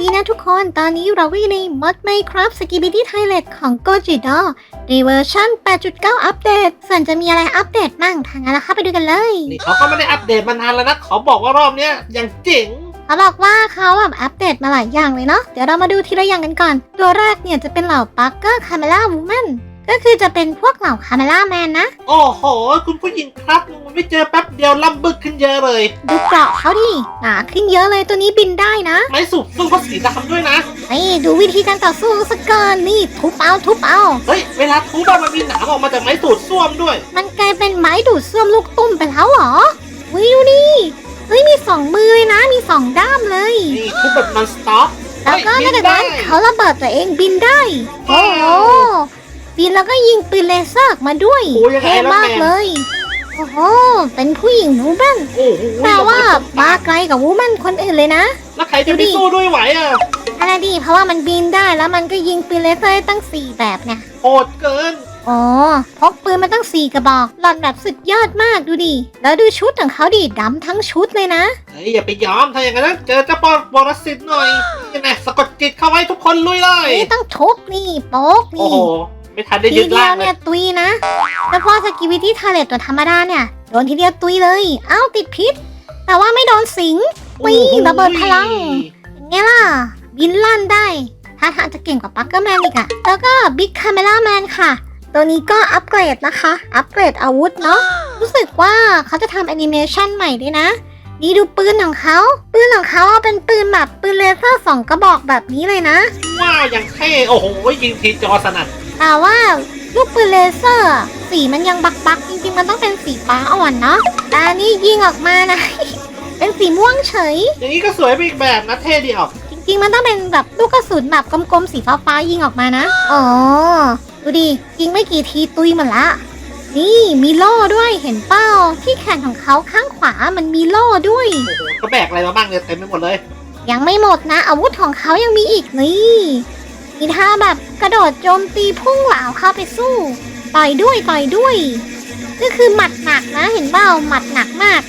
ดีนะทุกคน ตอนนี้เราก็อยู่ใน Mod Minecraft Skibidi Thailand ของ g o j i d o ในเวอร์ชัน8.9 อัปเดต ส่วนจะมีอะไรอัปเดตมั่งทางนั้นเราเข้าไปดูกันเลย นี่เขาก็ไม่ได้อัปเดตมานานแล้วนะ เขาบอกว่ารอบเนี้ยอย่างเจ๋งเขาบอกว่าเขาแบบอัปเดตมาหลายอย่างเลยเนาะ เดี๋ยวเรามาดูทีละอย่างกันก่อน ตัวแรกเนี่ยจะเป็นเหล่า Parker Camera Woman ก็คื อจะเป็นพวกเหล่า Camera Man นะ โอ้โห คุณผู้หญิงครับมันไม่เจอแป๊บเดียวล่ำบึกขึ้นเยอะเลย ดูเกราะเขาดิหนาขึ้นเยอะเลยตัวนี้บินได้นะไม้สูบซึ่งก็สีดำด้วยนะนี่ดูวิธีการต่อสู้สักก่อนนี่ทุบเอาทุบเอา เฮ้ย เวลาทุบอะมันมีหนามออกมาจากไม้สูดส้วมด้วย มันกลายเป็นไม้ดูดซ่วมลูกตุ้มไปแล้วเหรอวิวนี่เฮ้ยมีสองมือเลยนะ มีสองด้ามเลย นี่ทุบแบบ non stop แล้วก็นอกจากนั้นเขาระเบิดตัวเองบินได้ โอ้โห บินแล้วก็ยิงปืนเลเซอร์ออกมาด้วยโอ้ยยังไงเท่ล่ะมากแมน เลย โอ้โห เป็นผู้หญิงนูบ้างโอ้โหแต่ว่ามาไกลกับวูแมนคนอื่นเลยนะ แล้วใครจะไปสู้ด้วยไหวอะอะไรดี เพราะว่ามันบินได้แล้วมันก็ยิงปืนเลเซอร์ได้ตั้งสี่แบบไงโหดเกิน อ๋อพกปืนมาตั้งสี่กระบอก หล่อนแบบสุดยอดมากดูดิ แล้วดูชุดของเขาดิดำทั้งชุดเลยนะ เฮ้ยอย่าไปยอม ถ้าอย่างนั้นเจอเจ้าปอบรสิตหน่อยนี่นะสะกดจิตเข้าไว้ทุกคนลุยเลย นี่ต้องทุบนี่โป๊กโอ้นี่ โห ไม่ทันได้ทียึดเดีล่ายงวเลเนี่ยยตุยนะแล้วพอสกิวิตี้ทาเลตตัวธรรมดาเนี่ยโดนทีเดียวตุยเลย เอ้าติดพิษ แต่ว่าไม่โดนสิงวิ่งระเบิดพลังอย่างเงี้ยล่ะ บินลั่นได้ท่าทางจะเก่งกว่าปักเกอร์แมนอีกอะแล้วก็บิ๊กคาเมล่าแมนค่ะ ตัวนี้ก็อัปเกรดนะคะ อัปเกรดอาวุธเนาะรู้สึกว่าเขาจะทำแอนิเมชันใหม่ด้วยนะ นี่ดูปืนของเขาปืนของเขาเป็นปืนแบบปืนเลเซอร์สองกระบอกแบบนี้เลยนะ ว้าวอย่างเท่โอ้โหยิงทีจอสนั่น แต่ว่าลูกปืนเลเซอร์อะสีมันยังบักบักๆจริงๆมันต้องเป็นสีฟ้าอ่อนเนาะแต่อันนี้ยิงออกมานะ เป็นสีม่วงเฉย อย่างนี้ก็สวยไปอีกแบบนะเท่ดีออกจริงๆมันต้องเป็นแบบลูกกระสุนแบบกลมๆสีฟ้าๆยิงออกมานะ อ๋อ ดูดิยิงไม่กี่ทีตุยหมดละ นี่มีโล่ด้วยเห็นเป้าที่แขนของเขาข้างขวามันมีโล่ด้วยโอ้โหก็แบกอะไรมาบ้างเนี่ยเต็มไปหมดเลย ยังไม่หมดนะ อาวุธของเขายังมีอีกนี่ มีท่าแบบกระโดดโจมตีพุ่งเหลาเข้าไปสู้ ต่อยด้วยต่อยด้วย ก็คือหมัดหนักนะเห็นเปล่าหมัดหนักมาก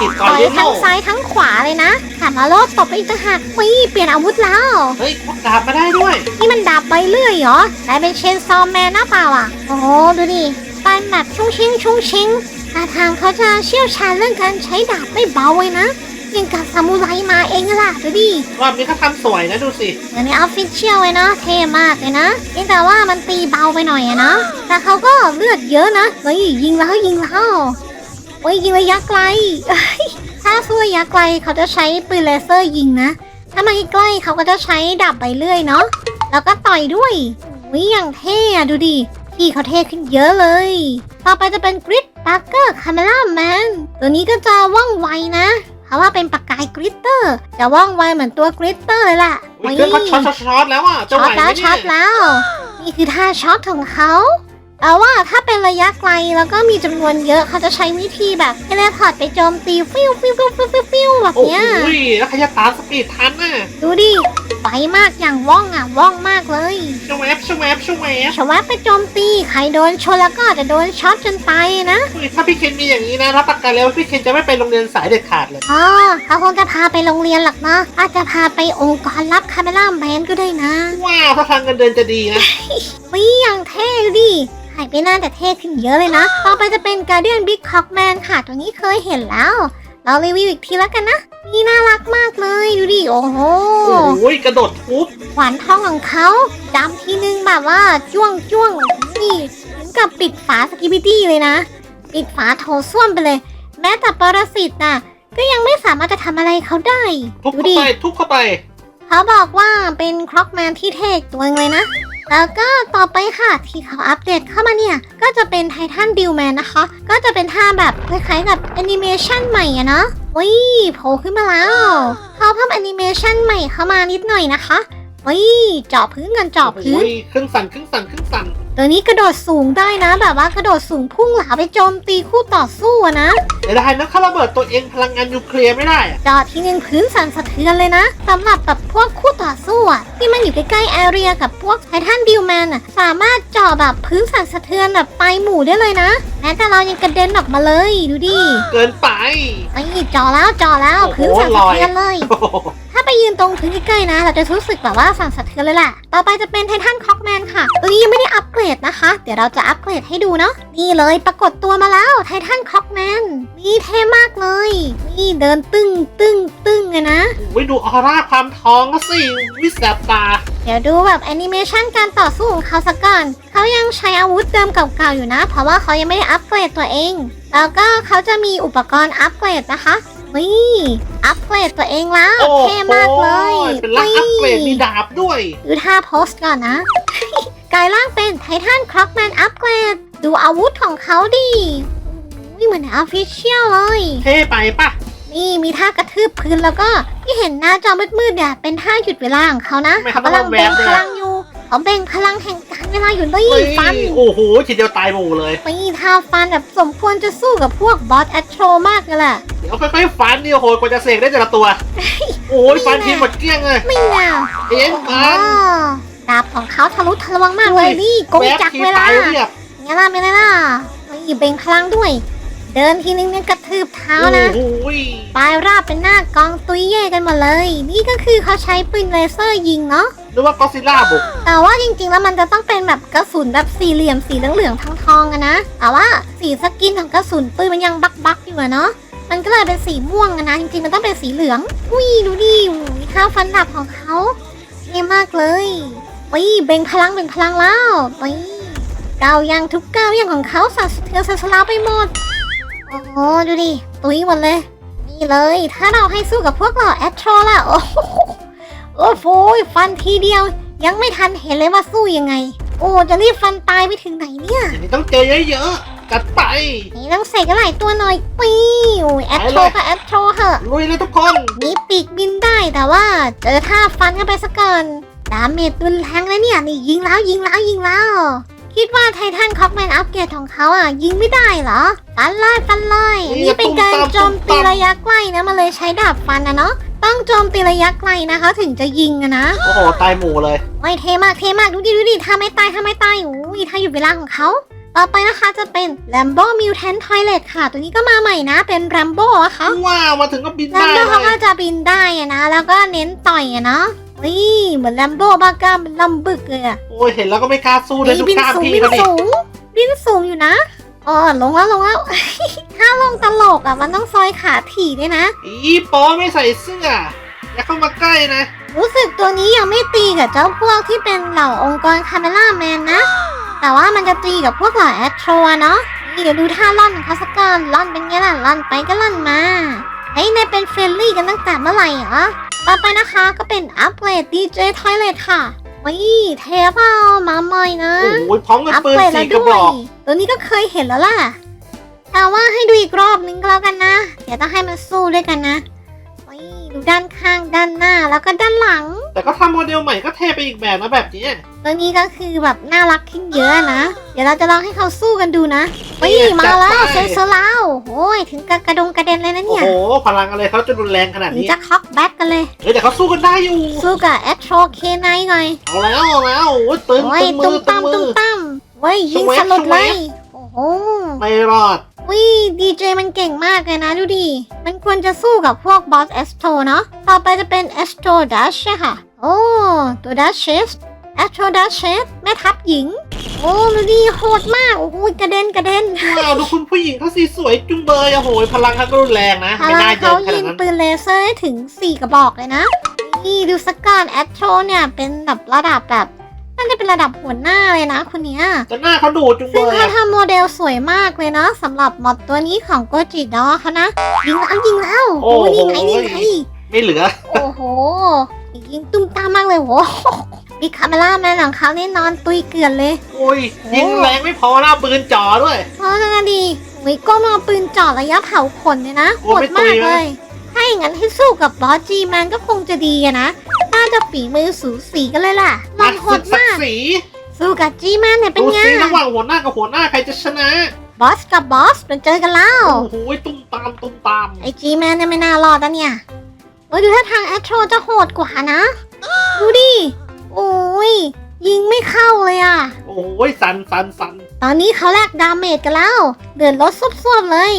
ติดก่อนต่อยเลี้ยงทั้โลงซ้ายทั้งขวาเลยนะขามาโลดตบไปอีกต่างหากวิเปลี่ยนอาวุธแล้ว เฮ้ยพกดาบมาได้ด้วย นี่มันดาบใบเลื่อยเหรอได้เป็นเชนซอมแมนหน้าเปล่าอะ โอ้โห ดูดิปันแบบชุ่งชิงชุ่งชิงท่าทางเขาจะเชี่ยวชาญเรื่องการใช้ดาบไม่เบาเลยนะ ยังกับซามูไรมาเองอะล่ะดูดิรอบนี้เขาทำสวยนะดูสิเดี๋ยวนี้ออฟฟิเชียลเลยนะเท่มากเลยนะเพียงแต่ว่ามันตีเบาไปหน่อยอะนะแต่เขาก็เลือดเยอะนะเฮ้ยยิงแล้วยิงแล้วเฮ้ยยิงระยะไกลเอ้ยถ้าสู้ระยะไกลเขาจะใช้ปืนเลเซอร์ยิงนะ ถ้ามาใกล้ๆเขาก็จะใช้ดาบใบเลื่อยเนาะแล้วก็ต่อยด้วยวิอย่างเท่อะดูดิพี่เขาเท่ขึ้นเยอะเลย ต่อไปจะเป็นกริดปาร์เกอร์คาเมล่าแมนตัวนี้ก็จะว่องไวนะ เพราะว่าเป็นปากกายกริตเตอร์จะว่องไวเหมือนตัวกริตเตอร์เลยล่ะอุ้ยเครื่องเขาช็อตช็อตช็อตแล้วอะจะช็ไหอวตไหมแล้วเนี่ช็อตยแล้ว นี่คือท่าช็อตของเขาแต่ว่าถ้าเป็นระยะไกลแล้วก็มีจำนวนเยอะเขาจะใช้วิธีแบบเทเลพอร์ตไปโจมตีฟิวฟิวฟิวฟิวฟิวฟิวแบบโอ้โหเนี้ย แล้วใครจะตามสปีดทันน่ะดูดิ ไวมากอย่างว่องอะว่องมากเลยชวแวบชวแวบชวแวบชวับไปโจมตีใครโดนชนแล้วก็อาจจะโดนช็อตจนตายนะอุ้ยถ้าพี่เคนมีอย่างนี้นะรับประกันเลยว่าพี่เคนจะไม่ไปโรงเรียนสายเด็ดขาดเลยอ๋อเขาคงจะพาไปโรงเรียนหรอกเนาะอาจจะพาไปองค์กรรับคาเมล่าแมนก็ได้นะ ว้าวถ้าทางเงินเดือนจะดีนะวิอย่างเท่ดูดิหายไปหน้าแต่เท่ขึ้นเยอะเลยนะ ต่อไปจะเป็นการเดียนบิ๊กคอกแมนค่ะ ตัวนี้เคยเห็นแล้ว เรารีวิวอีกทีแล้วกันนะ นี่น่ารักมากเลยดูดิโอ้โหโอ้โหกระโดดทุบขวานทองของเขาดำทีนึงแบบว่าจ้วงจ้วงนี่ถึงกับปิดฝาสกิบิตี้เลยนะ ปิดฝาโถส้วมไปเลย แม้แต่ปรสิตน่ะ ก็ยังไม่สามารถจะทำอะไรเขาได้ทุบดูเข้าดิไปทุบเข้าไปเขาบอกว่าเป็นคร็อกแมนที่เท่อีกตัวหนึงเลยนะ แล้วก็ต่อไปค่ะที่เขาอัปเดตเข้ามาเนี่ย ก็จะเป็นไททันดิวแมนนะคะ ก็จะเป็นท่าแบบคล้ายๆกับแอนิเมชันใหม่อะเนาะ วิโผล่ขึ้นมาแล้วเขาเพิ่มแอนิเมชันใหม่เข้ามานิดหน่อยนะคะวิเจาะพื้นกันเจาะพื้นโอ้ยเครื่องสั่นเครื่องสั่นเครื่องสั่น ตัวนี้กระโดดสูงได้นะ แบบว่ากระโดดสูงพุ่งเหลาไปโจมตีคู่ต่อสู้อะนะเดี๋ยวได้นะเขาระเบิดตัวเองพลังงานนิวเคลียร์ไม่ได้อะจอดทีนึงพื้นสั่นสะเทือนเลยนะสำหรับแบบพวกคู่ต่อสู้อะที่มันอยู่ใกล้ๆแอเรียกับพวกไททันดิวแมนอะสามารถเจาะแบบพื้นสั่นสะเทือนแบบไปหมู่ได้เลยนะแม้แต่เรายังกระเด็นออกมาเลยดูดิเกินไปไอ้เจาะแล้วเจาะแล้วโอ้โหพื้นสั่นสะเทือนเลยโอ้โห ถ้ถ้าไปยืนตรงพื้นที่ใกล้นะ เราจะรู้สึกแบบว่าสั่นสะเทือนเลยแหละต่อไปจะเป็นไททันคอกแมนค่ะ ตัวนี้ยังไม่ได้อัปเกรดนะคะ เดี๋ยวเราจะอัปเกรดให้ดูเนาะ นี่เลยปรากฏตัวมาแล้วไททันคอกแมน นี่เท่มากเลย นี่เดินตึ้งตึ้งตึ้งเลยนะโอ้ยดูออร่าความทองก็สิวิแสบตา เดี๋ยวดูแบบแอนิเมชันการต่อสู้ของเขาสักก่อน เขายังใช้อาวุธเดิมเก่าๆอยู่นะ เพราะว่าเขายังไม่ได้อัปเกรดตัวเอง แล้วก็เขาจะมีอุปกรณ์อัปเกรดนะคะ นี่อัปเกรดตัวเองแล้วโอ้โหเท่มากเลยเป็นร่างอัปเกรดมีดาบด้วยดูท่าโพสก่อนนะกลายร่างเป็นไททันคร็อกแมนอัปเกรดดูอาวุธของเขาดินี่เหมือนออฟฟิเชียลเลย เท่ไปปะนี่มีท่ากระทืบพื้นแล้วก็ที่เห็นหน้าจอมืดๆเนี่ยเป็นท่าหยุดเวลาของเขานะไม่เขาเขาต้องกำลังเบ่งแวบด้วยพลังอยู่เขาเบ่งพลังแห่งการเวลาอยู่เลยเฮ้ยฟัน โอ้โหทีเดียวตายหมู่เลยนี่ท่าฟันแบบสมควรจะสู้กับพวกบอสแอตโทรมากเลยแหละเดี๋ยวค่อยๆฟันนี่โอ้โหกว่าจะเสกได้แต่ละตัว โอ้ยฟันทีหมดเกลี้ยงเลยไม่น่าเอ็นโอ้โหฟันดาบของเขาทะลุทะลวงมากเลยนี่กงแวบจักรทีเวลาตายเรียบงั้นล่ะไม่ได้ล่ะนี่เบ่งพลังด้วย เดินทีนึงเนี่ยกระทืบเท้านะโอ้โหปลายราบเป็นหน้ากองตุยเย่กันหมดเลย นี่ก็คือเขาใช้ปืนเลเซอร์ยิงเนาะนึกว่าก็ซิล่าบุกแต่ว่าจริงๆแล้วมันจะต้องเป็นแบบกระสุนแบบสี่เหลี่ยมสีเหลืองๆทองๆอะนะแต่ว่าสีสกินของกระสุนปืนมันยังบักๆอยู่อะเนาะ มันก็เลยเป็นสีม่วงนะจริงๆมันต้องเป็นสีเหลือง อุ้ยดูดิท่าฟันดาบของเขาเท่มากเลยอุ้ยเบ่งพลังเบ่งพลังแล้วอุ้ยก้าวย่างทุกก้าวย่างของเขาสั่นสะเทือนสนสลาไปหมดโอ้โหดูดิตุ้ยหมดเลย นี่เลย ถ้าเราให้สู้กับพวกเราแอตโทรล่ะโอ้โหโอ้โหฟันทีเดียว ยังไม่ทันเห็นเลยว่าสู้ยังไง โอ้จะรีบฟันตายไปถึงไหนเนี่ยนี้ต้องเจอเยอะๆจัดไป นี่ต้องเสกอะไรตัวหน่อยปีวแอตโทรก็แอตโทรเหอะลุยเลยทุกคนมีปีกบินได้แต่ว่าเจอท่าฟันกันไปสักก่อนดาเมจรุนแรงเลยเนี่ยนี่ยิงแล้วยิงแล้วยิงแล้ว คิดว่าไททันคอกแมนอัปเกรดของเขาอะ ยิงไม่ได้เหรอ ฟันเลยฟันเลยอันนี่เป็นการโจมตีระยะใกล้นะมันเลยใช้ดาบฟันนะเนาะต้องโจมตีระยะไกลนะคะ ถึงจะยิงอะนะ โอ้โห ตายหมู่เลยโอ้ยเทมากเทมากดูดิดูดิถ้าไม่ตายถ้าไม่ตายอุ้ยถ้าอยู่เวลาของเขา ต่อไปนะคะจะเป็น Lambo Mutant Toilet ค่ะ ตัวนี้ก็มาใหม่นะ เป็น Rambo อะค่ะ ว้าวมาถึงก็บินแลได้มเลโบ้เขาก็ยจะบินได้อะนะ แล้วก็เน้นต่อยอะเนาะนี่เหมือนแลมโบ้บ้ากล้ามเป็นลำบึกเลยอะโอ้ยเห็นแล้วก็ไม่กล้าสู้เลยนี่ดูบินกล้ามสูงพี่บินเขาดิสูงบินสูงอยู่นะอ๋อลงแล้วลงแล้ว ถ้าลงตลกอะมันต้องซอยขาถี่ด้วยนะ อีปอไม่ใส่เสื้ออย่าเข้ามาใกล้นะรู้สึกตัวนี้ยังไม่ตีกับเจ้าพวกที่เป็นเหล่าองค์กรคาเมล่าแมนนะ แต่ว่ามันจะตีกับพวกเหล่าแอตโทรเนาะนี่เดี๋ยวดูท่าล่อนของเขาสักก่อนล่อนเป็นไงล่ะล่อนไปก็ล่อนมาเฮ้ยนายเป็นเฟรนลี่กันตั้งแต่เมื่อไหร่เหรอต่อไปนะคะก็เป็นอัปเกรด DJ Toilet ค่ะวิเทปเอามาใหม่นะโอ้ยพร้อมกับอัปปืนเกรดแล้สี่วกระด้บวยอกตัวนี้ก็เคยเห็นแล้วล่ะแต่ว่าให้ดูอีกรอบนึงก็แล้วกันนะ เดี๋ยวต้องให้มันสู้ด้วยกันนะวิ ดูด้านข้างด้านหน้าแล้วก็ด้านหลัง แต่ก็ทำโมเดลใหม่ก็เท่ไปอีกแบบนะแบบนี้ ตัวนี้ก็คือแบบน่ารักขึ้นเยอะนะ เดี๋ยวเราจะลองให้เขาสู้กันดูนะเนี่วิยมาแล้วจัดไปเซนเซอร์แล้วโอ้ยถึงกับกระดงกระเด็นเลยนะโอ้เนี่ยโหพลังอะไรเขาจะรุนแรงขนาดถึงนี้จะคอกแบ็กกันเลย เฮ้ยแต่เขาสู้กันได้อยู่สู้กับแอตโทรเคไนหน่อย เอาแล้วเอาแล้วโอ้ยตึงโอ้ยตึงมืตุ้มอตึตั้งมมืตุ้มอ ตั้มเว้ยยิงสสวัสลุดสเลวัสยโอ้โห ไม่รอด วิดีเจมันเก่งมากเลยนะดูดิ มันควรจะสู้กับพวกบอสเอสโทเนาะ ต่อไปจะเป็นเอสโทดัชค่ะ โอ้ ตัวดัชเชสเอสโทดัชเชสแม่ทัพหญิง โอ้ดูดิโหดมาก โอ้โหกระเด็นกระเด็น ว้าวดูคุณผู้หญิงเขาสีสวยจุงเบยโอ้โหพลังเขาก็รุนแรงนะ พไม่ลังน่าเยิเขานขนายิดงนั้นปืนเลเซอร์ได้ถึง 4 กระบอกเลยนะ นี่ดูสกก่อนแอตโทเนี่ยเป็นแบบระดับแบบ น่าจะเป็นระดับหัวหน้าเลยนะคนเนี้ยแต่หน้าเขาดูจุงเบซึ่งยเขาอะทำโมเดลสวยมากเลยนะสำหรับมอดตัวนี้ของโกจิดอเขานะยิงแล้วยิงแล้วโอ้โหนี่ไงนี่ไง ไม่เหลือ โอ้โห ยิงตุ้มตามมากเลยโหมีคาเมล่าแมนของเขานี่นอนตุยเกลือนเลย โอ้ยยิงแรงไม่พอนะเอาปืนจ่อด้วย เพราะฉะนั้นดีวิก้มเอาปืนจ่อระยะเผาขนเนี่ยนะโอ้โหดไม่ตุมากยนะ เลย ถ้าอย่างนั้นให้สู้กับบอสจีแมนก็คงจะดีอะนะน่า จะฝีมือสูสีกันเลยล่ะมัมานโหศึดกศักมากดิ์ศรีสู้กับจีแมนเนี่ยเป็นดูไงสิระหว่างหัวหน้ากับหัวหน้าใครจะชนะ บอสกับบอสเป็นเจอกันแล้ว โอ้โหตุ้มตามตุ้มตาม ไอจีแมนเนี่ยไม่น่ารอดนะเนี่ยโอ้ยดูท่าทางแอตโทรจะโหดกว่านะ ดูดิ โอ้ยยิงไม่เข้าเลยอะโอ้โหสันสันสันตอนนี้เขาแลกดาเมจกันแล้ว เดือดรถซุบๆเลย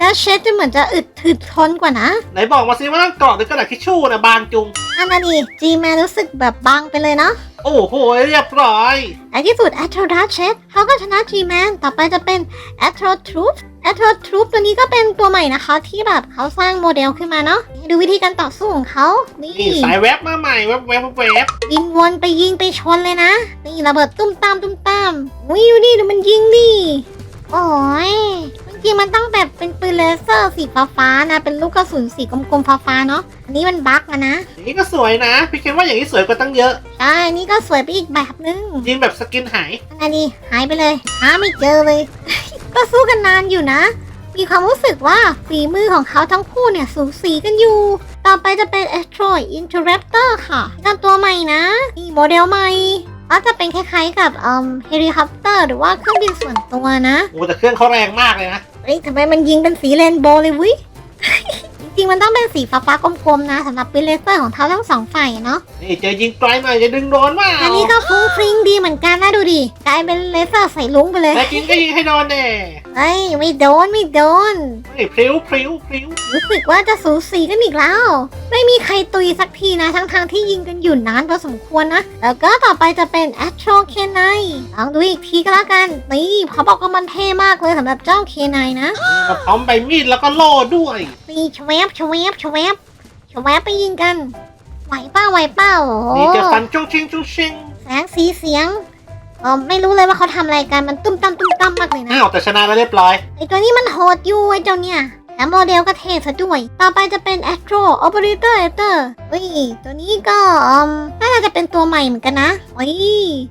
ก็เชดจะเหมือนจะอึดถึดทนกว่านะไหนบอกมาสิว่าต้องเกาะหรือกระดาษทิชชู่นะบางจุงอันนั้นนี่จีแมนรู้สึกแบบบางไปเลยเนาะโอ้โหเรียบร้อย ในที่สุดแอตโรดัชเชดเขาก็ชนะจีแมนต่อไปจะเป็นแอตโรทรูปแอตโรทรูปตัวนี้ก็เป็นตัวใหม่นะคะ ที่แบบเขาสร้างโมเดลขึ้นมาเนาะดูวิธีการต่อสู้ของเขานี่นี่สายแวบมาใหม่แวบแวบแวบบินวนไปยิงไปชนเลยนะนี่ระเบิดตุ้มตามตุ้มตามอุ้ยดูดิดูมันยิงดิโอ้ยจ ริงๆมันต้องแบบเป็นปืนเลเซอร์สีฟ้าๆนะ เป็นลูกกระสุนสีกลมๆฟ้าๆเนาะ อันนี้มันบั๊กอะนะ อย่างนี้ก็สวยนะ พี่คิดว่าอย่างนี้สวยกว่าตั้งเยอะ ใช่นี่ก็สวยไปอีกแบบนึงยิงแบบสกินหาย อันนี้หายไปเลย หาไม่เจอเลย ก็สู้กันนานอยู่นะ มีความรู้สึกว่าฝีมือของเขาทั้งคู่เนี่ยสูสีกันอยู่ ต่อไปจะเป็น Asteroid Interceptor ค่ะกันตัวใหม่นะนี่โมเดลใหม่ก็จะเป็นคล้ายๆกับอืมเฮลิคอปเตอร์หรือว่าเครื่องบินส่วนตัวนะ โอ้แต่เครื่องเขาแรงมากเลยนะ เอ้ยทำไมมันยิงเป็นสีเรนโบว์เลยวิ ๆมันต้องเป็นสีฟ้าๆกลมๆนะสำหรับปืนเลเซอร์ของเขาทั้งสองฝ่ายอะเนาะนี่เจอยิงไกลหน่อยจะดึงโดนว่าอันนี้ก็ฟุ้งฟริ้งดีเหมือนกันนะดูดิกลายเป็นเลเซอร์ใส่ลุงไปเลยแต่ยิงก็ยิงให้โดนแน่เฮ้ยไม่โดนไม่โดนไม่พริ้วพริ้วพริ้วรู้สึกว่าจะสูสีกันอีกแล้ว ไม่มีใครตุยสักทีนะทั้งทางๆที่ยิงกันอยู่นานพอสมควรนะ แล้วก็ต่อไปจะเป็น a t r o k 9ลองดูอีกทีก็แล้วกัน นี่เขาบอกว่ามันเท่มากเลยสำหรับเจ้า K9 นะมาพร้อมใบมีดแล้วก็โล่ด้วยนี่ชวบชวบชวบชวบไปยิงกัน ไหวเป้าไหวเป้าโอ้โหนี่จะฟันจุ้งชิงจุ้งชิงแสงสีเสียงเออไม่รู้เลยว่าเขาทำอะไรกันมันตุ้มตั้มตุ้มตั้มมากเลยนะอ้าวแต่ชนะแล้วเรียบร้อยไอตัวนี้มันโหดอยู่ไอเจ้าเนี่ย แล้วโมเดลก็เท่ซะด้วย ต่อไปจะเป็น Astro Operator Actor เฮ้ย ตัวนี้ก็อืมน่าจะเป็นตัวใหม่เหมือนกันนะเฮ้ย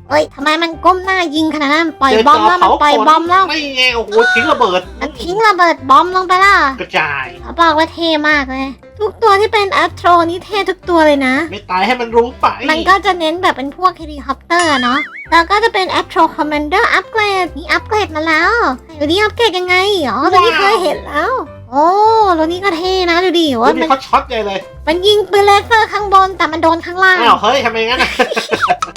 เฮ้ยทำไมมันก้มหน้ายิงขนาดนั้น ปล่อยเจอบอมจอแล้วมันเผาปล่อยขนบอมแล้ว ไม่ไงโอ้โหทิ้งระเบิด มันทิ้งระเบิดบอมลงไปและกระจายเขาบอกว่าเท่มากเลยทุกตัวที่เป็น Astro นี่เท่ทุกตัวเลยนะ ไม่ตายให้มันรู้ไป มันก็จะเน้นแบบเป็นพวกเฮลิคอปเตอร์เนาะ แล้วก็จะเป็น Astro Commander Upgrade นี่อัปเกรดมาแล้วดูดิอัปเกรดยังไง อ๋อตัวนี้เคยเห็นแล้ว โอ้ตัวนี้ก็เท่นะดูดิดูว่าดิมันเขาช็อตใหญ่เลย มันยิงปืนเลเซอร์ข้างบนแต่มันโดนข้างล่างอ้าวเฮ้ยทำไมงั้นอะ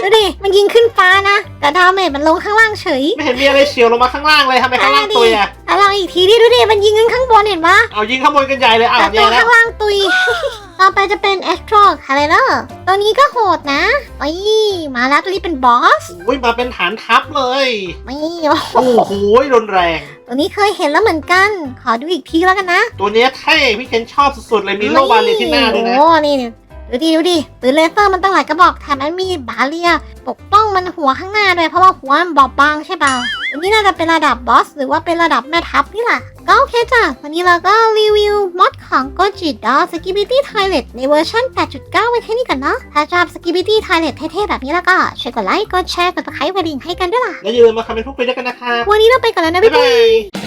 ดูดิมันยิงขึ้นฟ้านะ แต่ดาเมจมันลงข้างล่างเฉย ไม่เห็นมีอะไรเฉียวลงมาข้างล่างเลยทำไมข้างล่างตุยอะแล้วลองอีกทีดิดูดิมันยิงขึ้นข้างบนเห็นปะเอายิงข้างบนกันใหญ่เลยอ้าวแต่แย่ตัวแล้วข้างล่างตุยต่อไปจะเป็น Astro c a l e r ตัวนี้ก็โหดนะโอ้ยมาแล้วตัวนี้เป็นบอสอุ้ยมาเป็นฐานทัพเลยไม่โอ้โหโอ้โหรุนแรง ตัวนี้เคยเห็นแล้วเหมือนกัน ขอดูอีกทีแล้วกันนะ ตัวเนี้ยเท่พี่เคนชอบสุดๆเลยมีโลบาเลียที่หน้าด้วยนะ โอ้ นี่ ดูดิดูดิปืนเลเซอร์มันตั้งหลายกระบอกแถมมันมีบาเรียปกป้องมันหัวข้างหน้าด้วยเพราะว่าหัวมันบอบบางใช่เปล่าอันนี้น่าจะเป็นระดับบอสหรือว่าเป็นระดับแม่ทัพนี่แหละก็โอเคจ้ะ วันนี้เราก็รีวิวมอดของ g o j i d o s k i b i t y Toilet ในเวอร์ชัน 8.9 ไว้แค่นี้กันเนาะถ้าชอบ s k i b i t y Toilet เท่ๆ แบบนี้แล้วก็ ช่วยกดไลค์ กดแชร์ กดติดตามกระดิ่งให้กันด้วยล่ะ และอย่าลืมมาคอมเมนต์พูดคุยด้วยกันนะครับวันนี้เราไปก่อนแล้วนะบ๊าบ๊